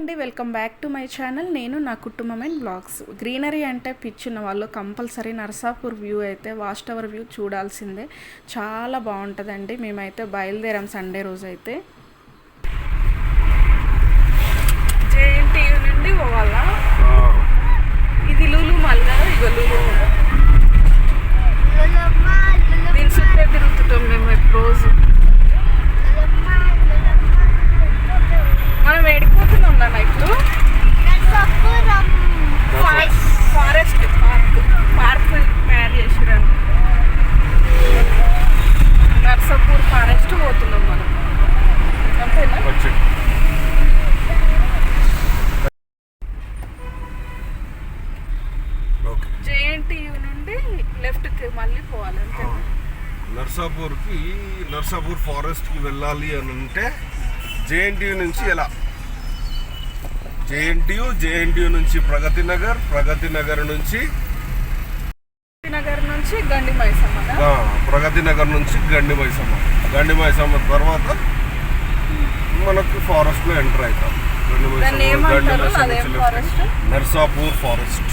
అండి welcome back to my channel. నేను నా కుటుంబం అండ్ బ్లాగ్స్. గ్రీనరీ అంటే పిచ్చున్న వాళ్ళు కంపల్సరీ నరసాపూర్ వ్యూ అయితే వాస్ట్ టవర్ వ్యూ చూడాల్సిందే. చాలా బాగుంటుందండి. మేమైతే బయలుదేరాం సండే రోజు అయితే జేఎన్టీయూ నుండి పోవాలా ఇది లూలు మళ్ళా ఇగో లూలు దీని చుట్టే తిరుగుతుంటాం మేము రోజు మనం ఎడిపోతున్నాం నాన్న ఇప్పుడు ఫారెస్ట్ పార్క్ పార్క్ తయారు చేసిరాను నర్సాపూర్ ఫారెస్ట్ పోతున్నాం మనం అంతేనా వచ్చి ఓకే జేఎన్టీయూ నుండి లెఫ్ట్కి మళ్ళీ పోవాలి అంతేనా నర్సాపూర్కి నర్సాపూర్ ఫారెస్ట్కి వెళ్ళాలి అని అంటే జేఎన్టీయూ నుంచి ఎలా? జేఎన్టీయూ జేఎన్టీయూ నుంచి ప్రగతి నగర్ ప్రగతి నగర్ నుంచి నగర్ నుంచి గండి మైసమ్మ ఆ, ప్రగతి నగర్ నుంచి గండి మైసమ్మ. గండి మైసమ్మ తర్వాత మనకు ఫారెస్ట్లో ఎంటర్ అవుతాం. గండి మైసమ్మ గండి మైసమ్మ నర్సాపూర్ ఫారెస్ట్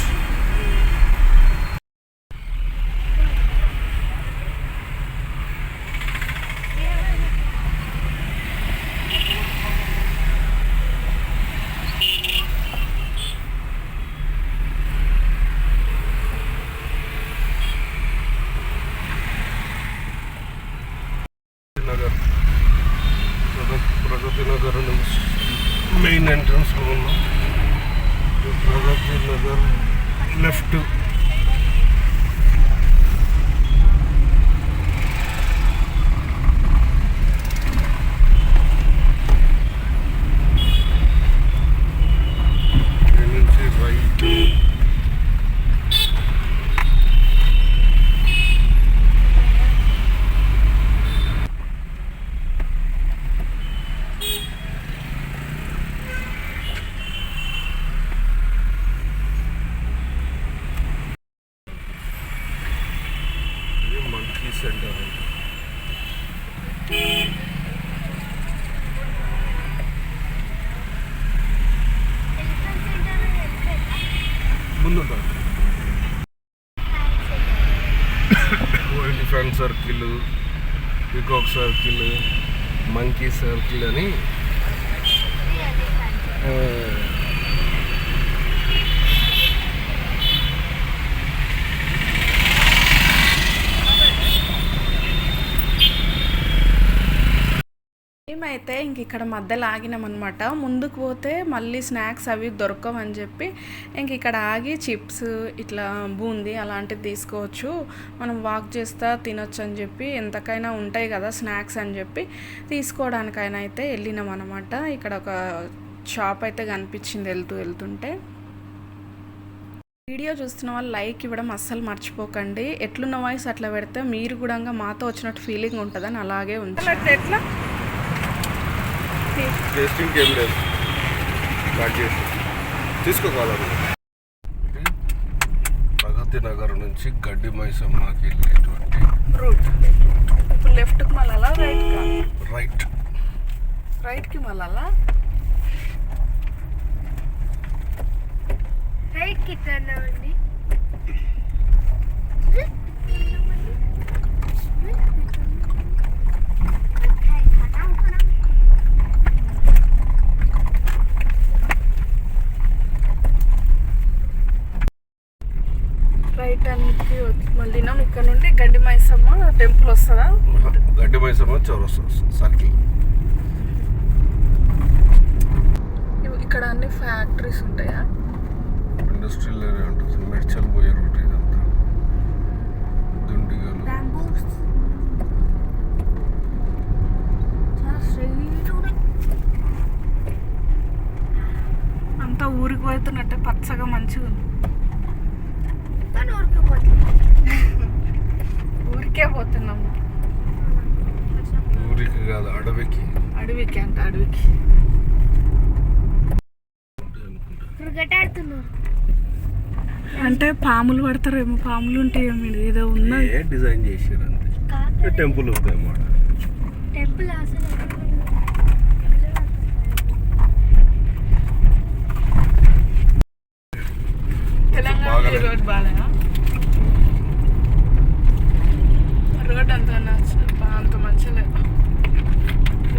నగర్ ప్రగతి ప్రగతి నగర్ నుంచి మెయిన్ ఎంట్రన్స్లో ఉన్నాం ఇది ప్రగతి నగర్ లెఫ్ట్ ఇక్కడ నుంచి రైట్ ఇది మంకీ సెంటర్ అండి ముందుందా elephant circle peacock circle monkey circle అని ఆ, మేమైతే ఇంక ఇక్కడ మధ్యలో ఆగినాం అనమాట ముందుకు పోతే మళ్ళీ స్నాక్స్ అవి దొరకవని చెప్పి ఇంక ఇక్కడ ఆగి చిప్స్ ఇట్లా బూందీ అలాంటివి తీసుకోవచ్చు. మనం వాక్ చేస్తా తినొచ్చు అని చెప్పి ఎంతకైనా ఉంటాయి కదా స్నాక్స్ అని చెప్పి తీసుకోవడానికైనా అయితే వెళ్ళినాం అనమాట ఇక్కడ ఒక షాప్ అయితే కనిపించింది వెళ్తూ వెళ్తుంటే. వీడియో చూస్తున్న వాళ్ళు లైక్ ఇవ్వడం అస్సలు మర్చిపోకండి. ఎట్లున్న వాయిస్ అట్లా పెడితే మీరు కూడా మాతో వచ్చినట్టు ఫీలింగ్ ఉంటుందని అలాగే ఉంటుంది ఎట్లా? టేస్టింగ్ ఏం లేదు. కట్ చేసి. తీసుకోగలరు ప్రగతి నగర్ నుంచి గడ్డి మైసమ్మకి వెళ్ళేటువంటి రూట్ ఇప్పుడు లెఫ్ట్కి మళ్ళా రైట్కా రైట్ రైట్కి మళ్ళా రైట్కి టర్న్ అవ్వండి రైట్ వచ్చి మళ్ళీ ఇక్కడ నుండి గండి మైసమ్మ టెంపుల్ వస్తుందా? గడ్డి మైసమ్మ చౌరస్తా సర్కిల్. ఇక్కడ అన్ని ఫ్యాక్టరీస్ ఉంటాయా? ఇండస్ట్రియల్ ఏరియా ఉంటుంది. మెడ్చల్ పోయే రూట్ ఇదంతా దుండిగలు. అంతా ఊరికి పోతున్నట్టే పచ్చగా మంచిగా ఉంది పోతున్నాం ఊరికి కాదు అడవికి. అడవికి అంట అడవికి. అంటే పాములు పడతారు ఏమో పాములు ఉంటాయి ఏదో ఉన్నది. డిజైన్ చేశారు అంతే టెంపుల్ ఉందేమో టెంపుల్ తెలంగాణ రోజు బాగా అంత మంచిగా లేదు.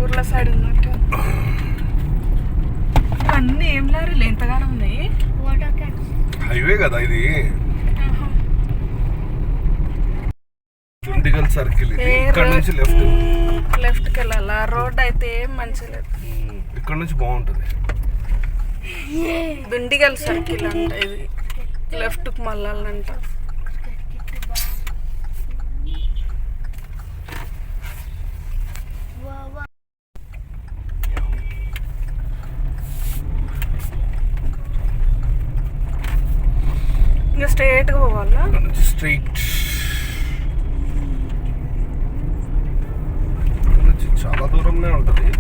ఊర్ల సైడ్ ఉన్నట్టు. అన్నీ ఏం లారీలు? ఎంతగానో ఉన్నాయి? హైవే కదా ఇది. చుండిగల్ సర్కిల్ ఇక్కడ? నుంచి లెఫ్ట్. లెఫ్ట్కి వెళ్ళాలి? ఆ రోడ్ అయితే ఏం మంచిగా లేదు. ఇక్కడ నుంచి బాగుంటుంది. దుండిగల్ సర్కిల్ అంట ఇది. లెఫ్ట్కి మళ్ళాలంట ఇంకా స్ట్రైట్గా పోవాలా ఇక్కడ నుంచి స్ట్రైట్ ఇక్కడ నుంచి దూరంలో ఉంటుంది.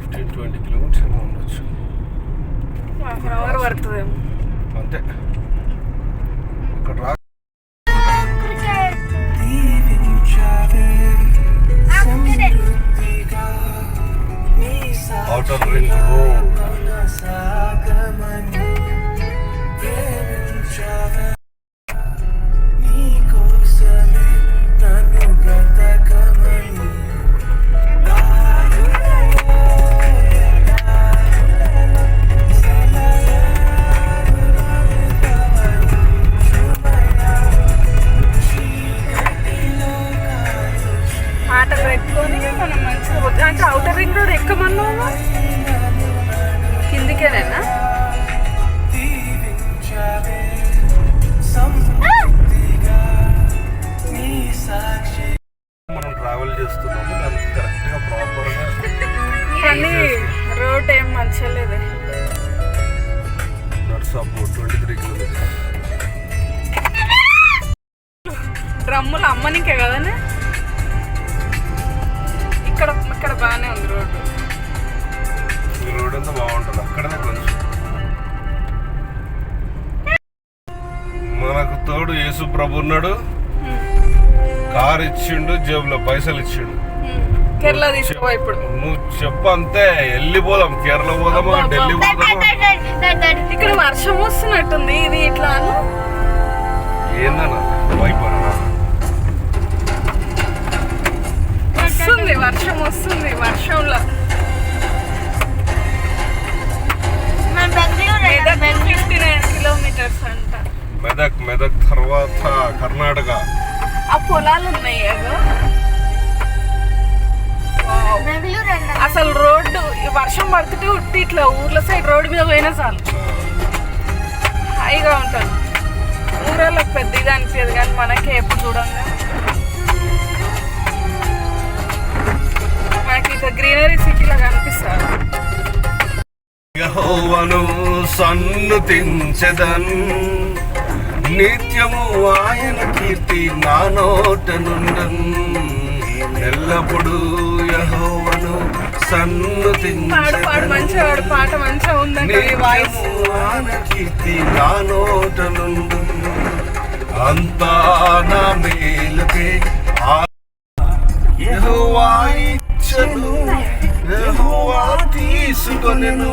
ఫిఫ్టీన్ ట్వంటీ కిలోమీటర్స్ ఏమో ఉండొచ్చు. అంతే. ఇక్కడ ఆట పెట్టుకొని మనం మంచిగా అంటే అవుటర్ రింగ్ రోడ్ ఎక్కమన్నావా? కిందికేనేనా? మనం ట్రావెల్ చేస్తున్నాము దానికి కరెక్ట్గా ప్రాపర్గా కానీ రోడ్ ఏం మంచిగా లేదే. నర్సాపూర్ ట్వంటీ త్రీ కిలోమీటర్స్ డ్రమ్ములు అమ్మనికే కదనే? బాగానే ఉంది రోడ్డు. ఈ రోడ్ అంతా బాగుంటుంది. అక్కడనే కొంచెం. మనకు తోడు యేసు ప్రభు ఉన్నాడు. కార్ ఇచ్చిండు జేబులో పైసలు ఇచ్చిండు. కేరళ తీసుకో ఇప్పుడు. నువ్వు చెప్పు అంతే వెళ్ళిపోదాం కేరళ పోదామా ఢిల్లీ. పోదామా? ఇక్కడ వర్షం వస్తున్నట్టుంది ఇది ఇట్లాను ఏందన్నా? వైపరా వస్తుంది వర్షం వస్తుంది వర్షంలో. ఫిఫ్టీ నైన్ కిలోమీటర్స్ అంట. మెదక్ మెదక్ తర్వాత కర్ణాటక. ఆ పొలాలు ఉన్నాయి. బెంగళూరు అసలు రోడ్డు వర్షం పడుతుంటే ఉట్టి ఇట్లా ఊర్ల సైడ్ రోడ్డు మీద పోయినా చాలు. హాయిగా ఉంటుంది ఊరలోకి పెద్దగా అనిపించదు కానీ మనకే ఎప్పుడు చూడంగా. యహోవను సన్నుతించెదన్. నిత్యము ఆయన కీర్తి నా నోట నుండన్ ఎల్లప్పుడు యహోవను వాడు పాట మంచిగా ఉందంటే ఈ వాయిస్. ఆయన కీర్తి నా నోట నుండు అంతా నా మేలుకే యెహోవా ఇచ్చను. యెహోవా తీసుకొనెను.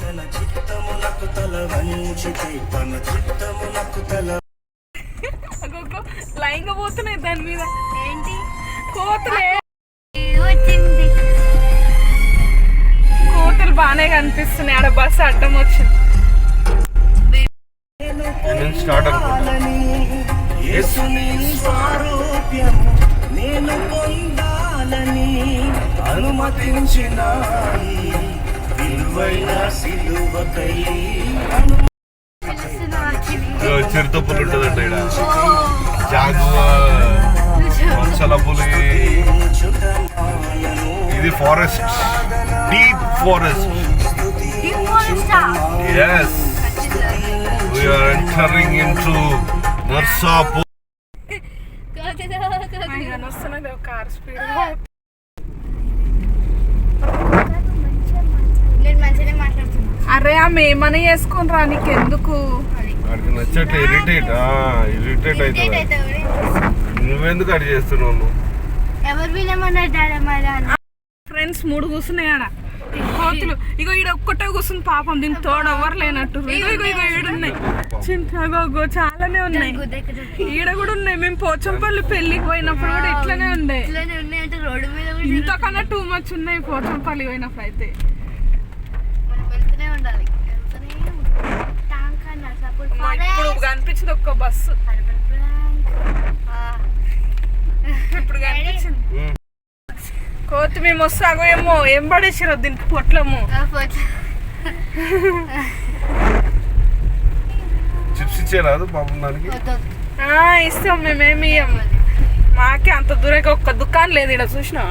తన చిత్తమునకు తల వంచితే తన చిత్తమునకు తల అగొగ్గో లైన్గా పోతున్నాయి దాని మీద. ఏంటి? కోతులే. వచ్చింది. కోతులు బాగానే కనిపిస్తున్నాయి. ఆడ బస్సు అడ్డం వచ్చింది. నేను స్టార్ట్ అనుకుంటా యేసుని స్వారూప్యము నేను పొందాలని అనుమతించిన ఈ విలువైన సిలువకై అను చిరుతపులు ఉంటుందంట ఇక్కడ జాగువా వంశల పులి చుటమాయను ఇది forest deep forest yes we're entering into Narsapur వస్తున్నది ఒక కార్ స్పీడ్ అరే ఆమె ఏమని వేసుకొని రా నీకు ఎందుకు వాడికి నచ్చట్లే ఇరిటేట్ ఇరిటేట్ అవుతుంది నువ్వెందుకు అడి చేస్తున్నావు ఫ్రెండ్స్ మూడు కూర్చున్నాయి ఆడ. కోతులు ఇగో ఈడ ఒక్కటే కూర్చుంది పాపం దీనికి తోడు ఎవరు లేనట్టు. ఇగో ఇగో ఇగో ఈడున్నాయి ఇగో చాలానే ఉన్నాయి. ఈడ కూడా ఉన్నాయి. మేము పోచంపల్లి పెళ్ళికి పోయినప్పుడు కూడా ఇట్లనే ఉండే. ఇట్లానే ఉన్నాయంటే రోడ్డు మీద కూడా ఇంతకన్నా టూ మచ్ ఉన్నాయి పోచంపల్లి పోయినప్పుడు అయితే. ఇప్పుడు కనిపించింది ఒక్క బస్సు. ఇప్పుడు కనిపించింది. కోతి మేము వస్తాగో ఏమో ఏం పడేసారో దీనికి పొట్లము. చిప్స్ ఇచ్చేరాదు పాపం దానికి? ఆ, ఇస్తాం మేమేమి మాకే అంత దూరంగా ఒక్క దుకాణం లేదు ఇక్కడ చూసినా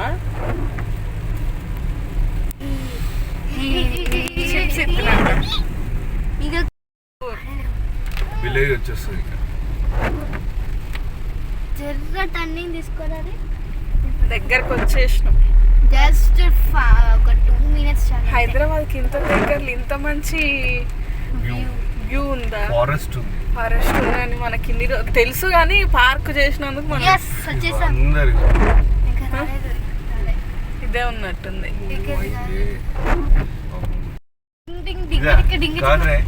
చిప్స్ ఇస్తున్నాడు ఇంకా విలేజ్ వచ్చేస్తుంది. ఇక. జర్ర టర్నింగ్ తీసుకోరాది. దగ్గరకు వచ్చేసినాం. జస్ట్ ఒక టూ మినిట్స్ హైదరాబాద్కి ఇంత దగ్గరలో ఇంత మంచి వ్యూ వ్యూ ఉందా? ఫారెస్ట్ ఉంది. ఫారెస్ట్ ఉందని మనకి ఇన్ని తెలుసు కానీ పార్క్ చేసినందుకు మనం. ఇదే ఉన్నట్టుంది ఇక్కడ ఇదే. డింగ్ డింగ్ డింగ్ ఇదా? డింగ్ డింగ్ కాదురే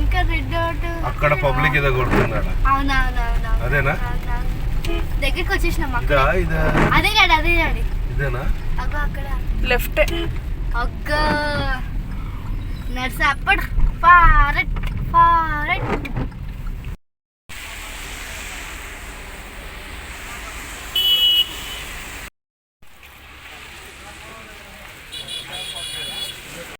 ఇంకా రెడ్ డాట్ అక్కడ పబ్లిక్ ఏదో కొడుతున్నాడు. అవునవునవును అదేనా? దగ్గరికి వచ్చేసినాం అక్కడ. ఇదా ఇదా? అదే డాడీ అదే డాడీ. ఇదేనా? అగ్గో అక్కడ. లెఫ్ట్ అగ్గ. నర్స్ అప్పడు. ఫారెట్ ఫారెట్.